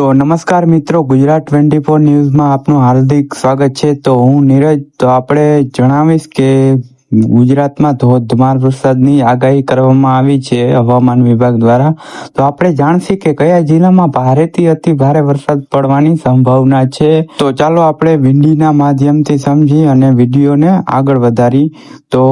તો નમસ્કાર મિત્રો, ગુજરાત ટ્વેન્ટી ફોર ન્યૂઝમાં આપનું હાર્દિક સ્વાગત છે. તો હું નીરજ, તો આપણે જણાવીશ કે ગુજરાતમાં ધોધમાર વરસાદની આગાહી કરવામાં આવી છે હવામાન વિભાગ દ્વારા. તો આપણે જાણશી કે કયા જિલ્લામાં ભારેથી અતિ ભારે વરસાદ પડવાની સંભાવના છે. તો ચાલો આપણે વિંડીના માધ્યમથી સમજી અને વિડીયોને આગળ વધારી. તો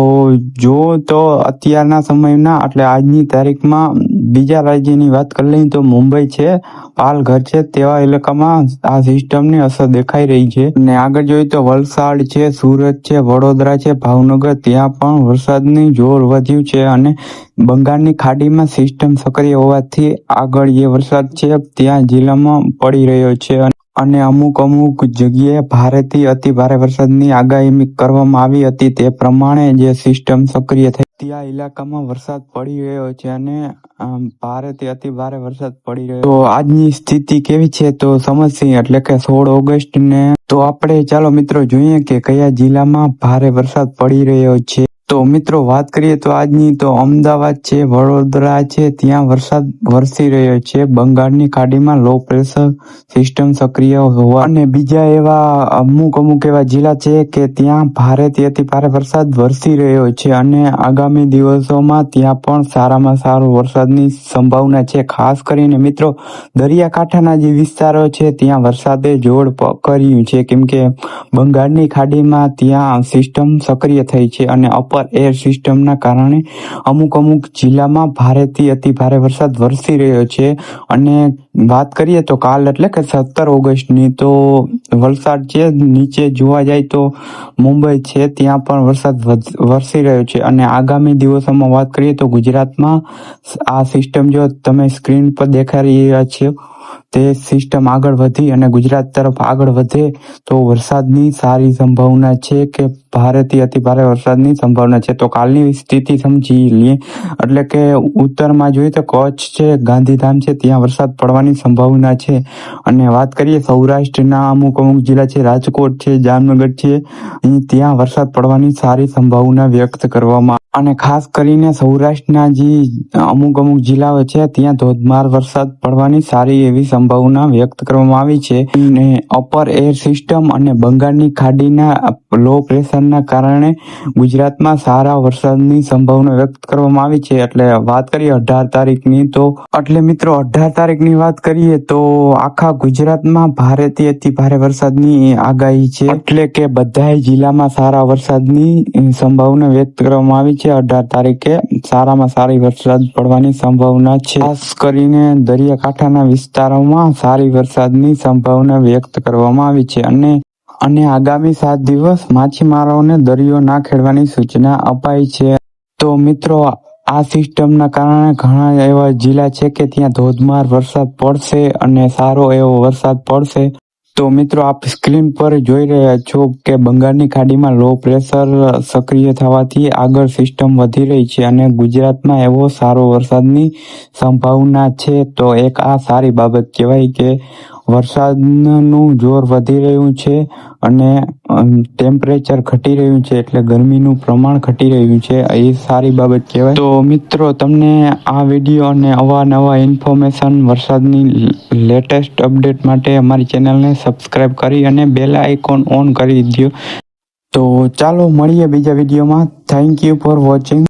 જો તો અત્યારના સમયના, એટલે આજની તારીખમાં બીજા રાજ્યની વાત કરી લઈએ તો મુંબઈ છે, પાલઘર છે, તેવા ઇલાકામાં આ સિસ્ટમની અસર દેખાઈ રહી છે. અને આગળ જોઈએ તો વલસાડ છે, સુરત છે, વડોદરા છે, ભાવનગર, ત્યાં પણ વરસાદની જોર વધ્યું છે અને બંગાળની ખાડીમાં સિસ્ટમ સક્રિય હોવાથી આગળ જે વરસાદ છે, ત્યાં જિલ્લામાં પડી રહ્યો છે. અને અમુક અમુક જગ્યાએ ભારેથી અતિ ભારે વરસાદની આગાહી કરવામાં આવી હતી. તે પ્રમાણે જે સિસ્ટમ સક્રિય થઈ ત્યાં ઇલાકામાં વરસાદ પડી રહ્યો છે અને ભારેથી અતિ ભારે વરસાદ પડી રહ્યો તો આજની સ્થિતિ કેવી છે? તો સમજશી, એટલે કે સોળ ઓગસ્ટ ને તો આપણે ચાલો મિત્રો જોઈએ કે કયા જિલ્લામાં ભારે વરસાદ પડી રહ્યો છે. તો મિત્રો, વાત કરીએ તો આજની તો અમદાવાદ છે, વડોદરા છે, ત્યાં વરસાદ વરસી રહ્યો છે. બંગાળની ખાડીમાં લો પ્રેશર સિસ્ટમ સક્રિય હોવા અને બીજા એવા અમુક અમુક એવા જિલ્લા છે કે ત્યાં ભારેથી અતિ ભારે વરસાદ વરસી રહ્યો છે અને આગામી દિવસોમાં ત્યાં પણ સારામાં સારો વરસાદની સંભાવના છે. ખાસ કરીને મિત્રો, દરિયાકાંઠાના જે વિસ્તારો છે, ત્યાં વરસાદે જોડ પકડ્યું છે. કેમ કે બંગાળની ખાડીમાં ત્યાં સિસ્ટમ સક્રિય થઈ છે અને અપર એર સિસ્ટમના કારણે અમુક અમુક જિલ્લામાં ભારેથી અતિ ભારે વરસાદ વરસી રહ્યો છે. અને વાત કરીએ તો કાલ એટલે કે સત્તર ઓગસ્ટની તો વલસાડ છે, નીચે જોવા જાય તો મુંબઈ છે, ત્યાં પણ વરસાદ વરસી રહ્યો છે. અને આગામી દિવસોમાં વાત કરીએ તો ગુજરાતમાં આ સિસ્ટમ જો તમે સ્ક્રીન પર દેખાડી રહ્યા છો તે સિસ્ટમ આગળ વધી અને ગુજરાત તરફ આગળ વધે, તો વરસાદની સારી સંભાવના છે કે ભારેથી અતિ ભારે વરસાદની સંભાવના છે. તો કાલની સ્થિતિ સમજી લઈએ. એટલે કે ઉત્તરમાં જોઈએ તો કચ્છ છે, ગાંધીધામ છે, ત્યાં વરસાદ પડવાની સંભાવના છે. અને વાત કરીએ સૌરાષ્ટ્રના અમુક અમુક જિલ્લા છે, રાજકોટ છે, જામનગર છે ત્યાં વરસાદ પડવાની સારી સંભાવના વ્યક્ત કરવામાં અને ખાસ કરીને સૌરાષ્ટ્રના જે અમુક અમુક જિલ્લાઓ છે, ત્યાં ધોધમાર વરસાદ પડવાની સારી એવી સંભાવના વ્યક્ત કરવામાં આવી છે. અને અપર એર સિસ્ટમ અને બંગાળની ખાડીના લો પ્રેશરના કારણે ગુજરાતમાં સારા વરસાદની સંભાવના વ્યક્ત કરવામાં આવી છે. એટલે વાત કરીએ અઢાર તારીખની તો એટલે મિત્રો અઢાર તારીખની વાત કરીએ તો આખા ગુજરાતમાં ભારેથી અતિ ભારે વરસાદની આગાહી છે. એટલે કે બધા જિલ્લામાં સારા વરસાદની સંભાવના વ્યક્ત કરવામાં આવી છે. અઢાર તારીખે સારામાં સારી વરસાદ પડવાની સંભાવના છે. ખાસ કરીને દરિયાકાંઠાના વિસ્તારોમાં સારી વરસાદની સંભાવના વ્યક્ત કરવામાં આવી છે અને અને આગામી સાત દિવસ માછીમારોને દરિયો ના ખેડવાની સૂચના અપાઈ છે. તો મિત્રો, આ સિસ્ટમના કારણે ઘણા એવા જિલ્લા છે કે ત્યાં ધોધમાર વરસાદ પડશે અને સારો એવો વરસાદ પડશે. તો મિત્રો આપ સ્ક્રીન પર જોઈ રહ્યા છો કે બંગાળની ખાડીમાં લો પ્રેશર સક્રિય થવાથી આગળ સિસ્ટમ વધી રહી છે અને ગુજરાતમાં એવો સારો વરસાદની સંભાવના છે. તો એક આ સારી બાબત કહેવાય કે વરસાદનું જોર વધી રહ્યું છે અને ટેમ્પરેચર ઘટી રહ્યું છે એટલે ગરમીનું પ્રમાણ ઘટી રહ્યું છે. એ સારી બાબત કહેવાય. તો મિત્રો, તમને આ વીડિયો અને અવાનવા ઇન્ફોર્મેશન વરસાદની લેટેસ્ટ અપડેટ માટે અમારી ચેનલને સબસ્ક્રાઈબ કરી અને બેલ આઇકોન ઓન કરી દો તો ચાલો મળીએ બીજા વિડીયોમાં થેન્ક યુ ફોર વોચિંગ